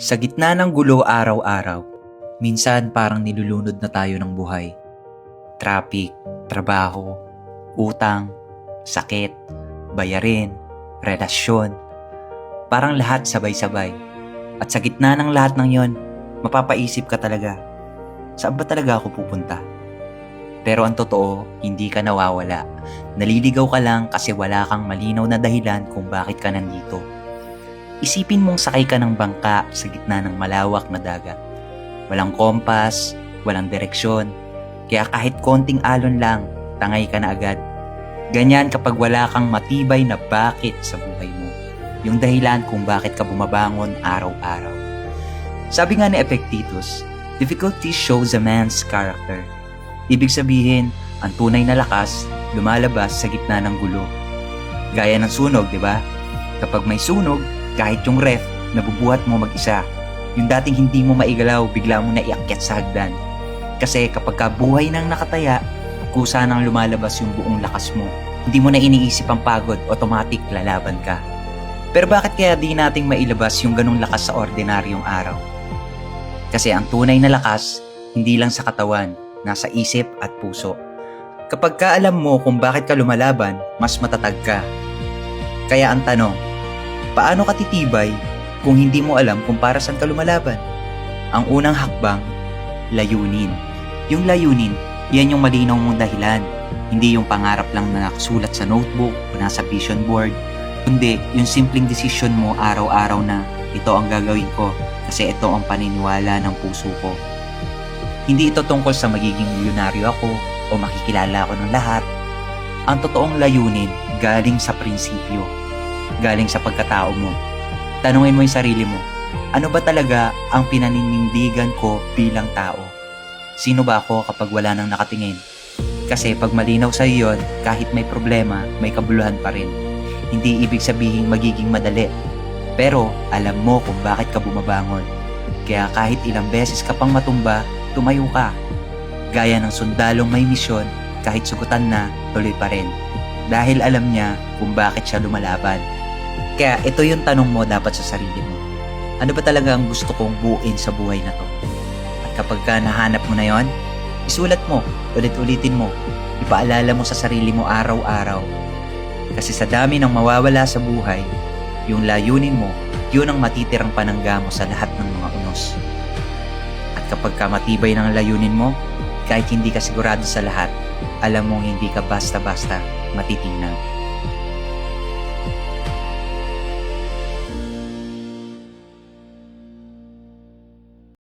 Sa gitna ng gulo araw-araw, minsan parang nilulunod na tayo ng buhay. Traffic, trabaho, utang, sakit, bayarin, relasyon. Parang lahat sabay-sabay. At sa gitna ng lahat ng yon, mapapaisip ka talaga, saan ba talaga ako pupunta? Pero ang totoo, hindi ka nawawala. Naliligaw ka lang kasi wala kang malinaw na dahilan kung bakit ka nandito. Isipin mong sakay ka ng bangka sa gitna ng malawak na dagat. Walang kompas, walang direksyon, kaya kahit konting alon lang, tangay ka na agad. Ganyan kapag wala kang matibay na bakit sa buhay mo. Yung dahilan kung bakit ka bumabangon araw-araw. Sabi nga ni Epictetus, difficulty shows a man's character. Ibig sabihin, ang tunay na lakas lumalabas sa gitna ng gulo. Gaya ng sunog, di ba? Kapag may sunog, kahit yung ref, nabubuhat mo mag-isa. Yung dating hindi mo maigalaw, bigla mo na iakyat sa hagdan. Kasi kapag ka buhay nang nakataya, kusa nang lumalabas yung buong lakas mo. Hindi mo na iniisip ang pagod, automatic lalaban ka. Pero bakit kaya di nating mailabas yung ganong lakas sa ordinaryong araw? Kasi ang tunay na lakas, hindi lang sa katawan, nasa isip at puso. Kapag ka alam mo kung bakit ka lumalaban, mas matatag ka. Kaya ang tanong, paano ka titibay kung hindi mo alam kung para saan ka lumalaban? Ang unang hakbang, layunin. Yung layunin, yan yung malinaw mong dahilan. Hindi yung pangarap lang na nakasulat sa notebook o nasa vision board. Kundi yung simpleng desisyon mo araw-araw na ito ang gagawin ko kasi ito ang paniniwala ng puso ko. Hindi ito tungkol sa magiging milyonaryo ako o makikilala ako ng lahat. Ang totoong layunin galing sa prinsipyo, galing sa pagkatao mo. Tanungin mo yung sarili mo, ano ba talaga ang pinaninindigan ko bilang tao? Sino ba ako kapag wala nang nakatingin? Kasi pag malinaw sa iyo yun, kahit may problema, may kabuluhan pa rin. Hindi ibig sabihin magiging madali. Pero alam mo kung bakit ka bumabangon. Kaya kahit ilang beses ka pang matumba, tumayo ka. Gaya ng sundalong may misyon, kahit sugutan na, tuloy pa rin. Dahil alam niya kung bakit siya lumalaban. Kaya ito yung tanong mo dapat sa sarili mo. Ano ba talaga ang gusto kong buuin sa buhay na to? At kapag ka nahanap mo na yon, isulat mo, ulit-ulitin mo, ipaalala mo sa sarili mo araw-araw. Kasi sa dami ng mawawala sa buhay, yung layunin mo, yun ang matitirang panangga mo sa lahat ng mga unos. At kapag ka matibay ng layunin mo, kahit hindi ka sigurado sa lahat, alam mong hindi ka basta-basta matitingnan.